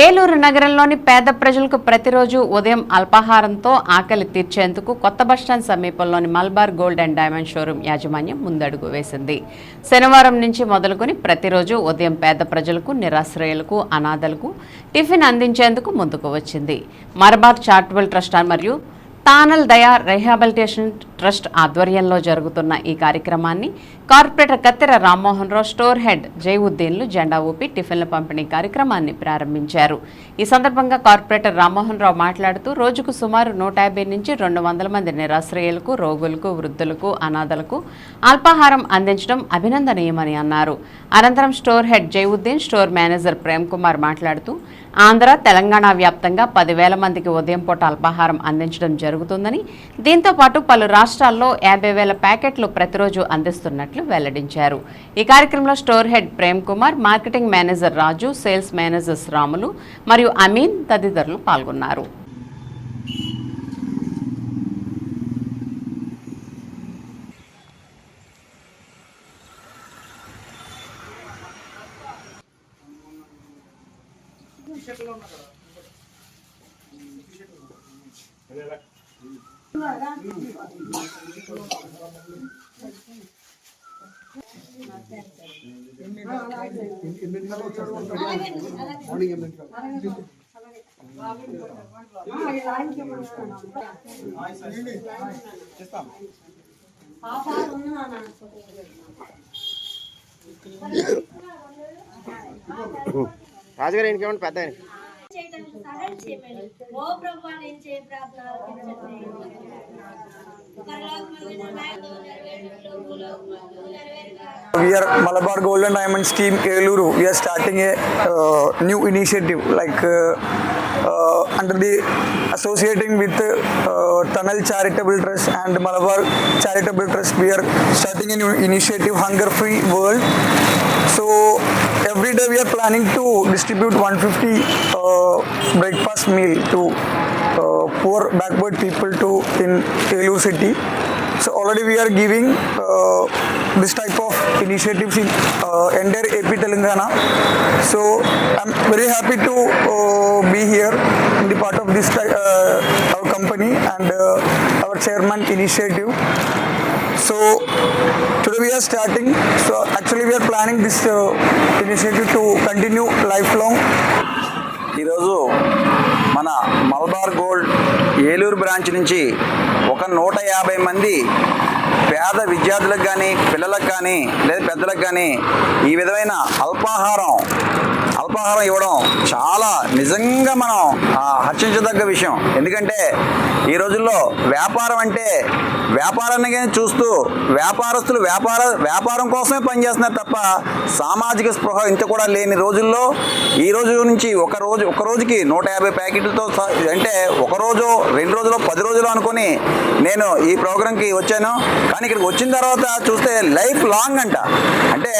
ఏలూరు నగరంలోని పేద ప్రజలకు ప్రతిరోజు ఉదయం అల్పాహారంతో ఆకలి తీర్చేందుకు కొత్త బస్టాండ్ సమీపంలోని Malabar gold and diamond showroom యాజమాన్యం ముందడుగు వేసింది. శనివారం నుంచి మొదలుకొని ప్రతిరోజు ఉదయం పేద ప్రజలకు నిరాశ్రయులకు అనాథలకు టిఫిన్ అందించేందుకు ముందుకు వచ్చింది. మర్బార్ చారిటబుల్ ట్రస్ట్ మరియు తానల్ దయా రిహాబిలిటేషన్ ట్రస్ట్ ఆధ్వర్యంలో జరుగుతున్న ఈ కార్యక్రమాన్ని corporator Kattera Rammohan Rao store head జైవుద్దీన్లు జెండా ఊపి టిఫిన్ల పంపిణీ కార్యక్రమాన్ని ప్రారంభించారు. ఈ సందర్భంగా కార్పొరేటర్ రామ్మోహన్ రావు మాట్లాడుతూ రోజుకు సుమారు నూట యాభై నుంచి రెండు వందల మంది నిరాశ్రయులకు రోగులకు వృద్ధులకు అనాథలకు అల్పాహారం అందించడం అభినందనీయమని అన్నారు. అనంతరం store head Jaivuddin store manager Prem Kumar మాట్లాడుతూ ఆంధ్ర తెలంగాణ వ్యాప్తంగా పదివేల మందికి ఉదయం పూట అల్పాహారం అందించడం జరుగుతుందని. దీంతో పాటు పలు రాష్ట్రాల్లో యాభై వేల ప్యాకెట్లు ప్రతిరోజు అందిస్తున్నట్లు వెల్లడించారు. ఈ కార్యక్రమంలో store head Prem Kumar marketing manager Raju sales managers Ramulu మరియు అమీన్ తదితరులు పాల్గొన్నారు. రాజుగారు ఇంకేమన్నా పెద్ద ఆయన సహాయం చేయమని ఓ ప్రభు నేను చేయ ప్రార్థన we are Malabar Gold and Diamond Scheme Eluru. We are starting a uh, new initiative like uh, uh, under the associating with uh, Tunnel Charitable Trust and Malabar Charitable Trust. We are starting an initiative, Hunger Free World. So every day we are planning to distribute 150 uh, breakfast meal to uh, poor backward people to in Eluru city. So already we are giving uh, this type of initiatives in uh, entire AP Telangana. So I'm very happy to uh, be here in the part of this ti- uh, our company and uh, our chairman initiative. So today we are starting. So actually we are planning this uh, initiative to continue lifelong. ఈరోజు మన Malabar gold Eluru branch నుంచి ఒక నూట యాభై మంది పేద విద్యార్థులకు కానీ పిల్లలకు కానీ లేదా పెద్దలకు కానీ ఈ విధమైన అల్పాహారం అల్పాహారం ఇవ్వడం చాలా నిజంగా మనం హర్షించదగ్గ విషయం. ఎందుకంటే ఈ రోజుల్లో వ్యాపారం అంటే వ్యాపారాన్ని చూస్తూ వ్యాపారస్తులు వ్యాపార వ్యాపారం కోసమే పనిచేస్తున్నారు తప్ప సామాజిక స్పృహ ఇంత కూడా లేని రోజుల్లో ఈ రోజు నుంచి ఒక రోజు ఒక రోజుకి నూట యాభై ప్యాకెట్లతో అంటే ఒక రోజు రెండు రోజులు పది రోజులు అనుకొని నేను ఈ ప్రోగ్రాంకి వచ్చాను. కానీ ఇక్కడికి వచ్చిన తర్వాత చూస్తే లైఫ్ లాంగ్ అంట. అంటే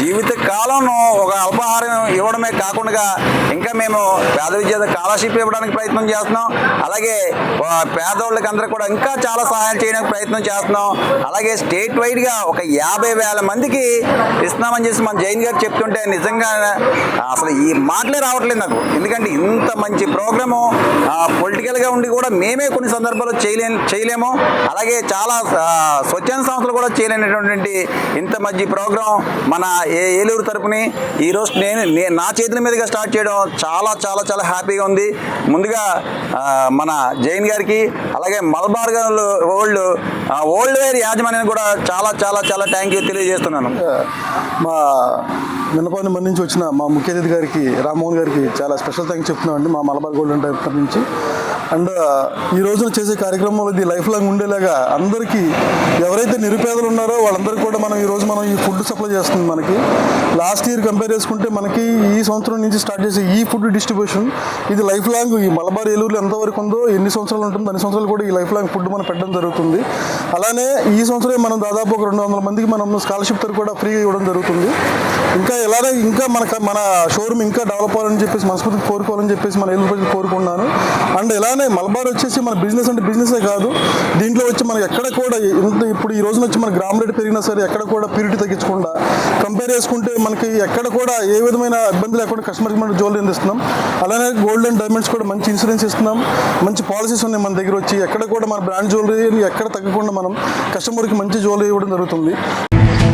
జీవిత కాలం ఒక అల్పాహారం ఇవ్వడమే కాకుండా ఇంకా మేము పేద విద్యార్థి స్కాలర్షిప్ ఇవ్వడానికి ప్రయత్నం చేస్తున్నాం. అలాగే పేదోళ్ళకి అందరూ కూడా ఇంకా చాలా సహాయం చేయడానికి ప్రయత్నం చేస్తున్నాం. అలాగే స్టేట్ వైడ్గా ఒక యాభై వేల మందికి ఇస్తున్నామని చేసి మన జైన్ గారు చెప్తుంటే నిజంగా అసలు ఈ మాటలే రావట్లేదు నాకు. ఎందుకంటే ఇంత మంచి ప్రోగ్రాము పొలిటికల్గా ఉండి కూడా మేమే కొన్ని సందర్భాల్లో చేయలే చేయలేము. అలాగే చాలా స్వచ్ఛంద సంస్థలు కూడా చేయలేనటువంటి ఇంత మంచి ప్రోగ్రాం మన ఏ- ఏలూరు తరపుని ఈరోజు నేను నా చేతుల మీదుగా స్టార్ట్ చేయడం చాలా చాలా చాలా హ్యాపీగా ఉంది. ముందుగా మన జైన్ గారికి అలాగే మలబార్ గారు ఓల్డ్ ఓల్డ్ వేర్ యాజమాన్యం కూడా చాలా చాలా చాలా థ్యాంక్ యూ తెలియజేస్తున్నాను. మా విన్నపాన్ని మన నుంచి వచ్చిన మా ముఖ్య అతిథి గారికి రామ్మోహన్ గారికి చాలా స్పెషల్ థ్యాంక్స్ చెప్తున్నాం అండి మా మలబార్ గోల్డ్ టైప్ నుంచి. అండ్ ఈ రోజున చేసే కార్యక్రమంలో ఇది లైఫ్ లాంగ్ ఉండేలాగా అందరికీ ఎవరైతే నిరుపేదలు ఉన్నారో వాళ్ళందరికీ కూడా మనం ఈ రోజు మనం ఈ ఫుడ్ సప్లై చేస్తుంది మనకి. లాస్ట్ ఇయర్ కంపేర్ చేసుకుంటే మనకి ఈ సంవత్సరం నుంచి స్టార్ట్ చేసే ఈ ఫుడ్ డిస్ట్రిబ్యూషన్ ఇది లైఫ్ లాంగ్ ఈ మలబార్ ఏలూరులో ఎంతవరకు ఉందో ఎన్ని సంవత్సరాలు ఉంటుందో అన్ని సంవత్సరాలు కూడా ఈ లైఫ్ లాంగ్ ఫుడ్ మనం పెట్టడం జరుగుతుంది. అలానే ఈ సంవత్సరం మనం దాదాపు ఒక రెండు వందల మందికి మనం స్కాలర్షిప్ తరఫు కూడా ఫ్రీగా ఇవ్వడం జరుగుతుంది. ఇంకా ఇలానే ఇంకా మన మన షోరూమ్ ఇంకా డెవలప్ అవ్వాలని చెప్పేసి మనస్ఫూర్తి కోరుకోవాలని చెప్పేసి మన ఏలూరు ప్రజలు కోరుకున్నాను అండ్ ఇలానే మలబార్ వచ్చేసి మన బిజినెస్ అంటే బిజినెసే కాదు. దీంట్లో వచ్చి మనకి ఎక్కడ కూడా ఇంత ఇప్పుడు ఈ రోజున వచ్చి మన గ్రామ రేటు పెరిగినా సరే ఎక్కడ కూడా ప్యూరిటీ తగ్గించకుండా కంపేర్ చేసుకుంటే మనకి ఎక్కడ కూడా ఏ విధమైన ఇబ్బంది లేకుండా కస్టమర్కి మనం జ్యువెలరీ అందిస్తున్నాం. అలానే గోల్డ్ అండ్ డైమండ్స్ కూడా మంచి ఇన్సూరెన్స్ ఇస్తున్నాం. మంచి పాలసీస్ ఉన్నాయి మన దగ్గర వచ్చి ఎక్కడ కూడా మన బ్రాండ్ జ్యువెలరీ ఎక్కడ తగ్గకుండా మనం కస్టమర్కి మంచి జ్యువెలరీ ఇవ్వడం జరుగుతుంది.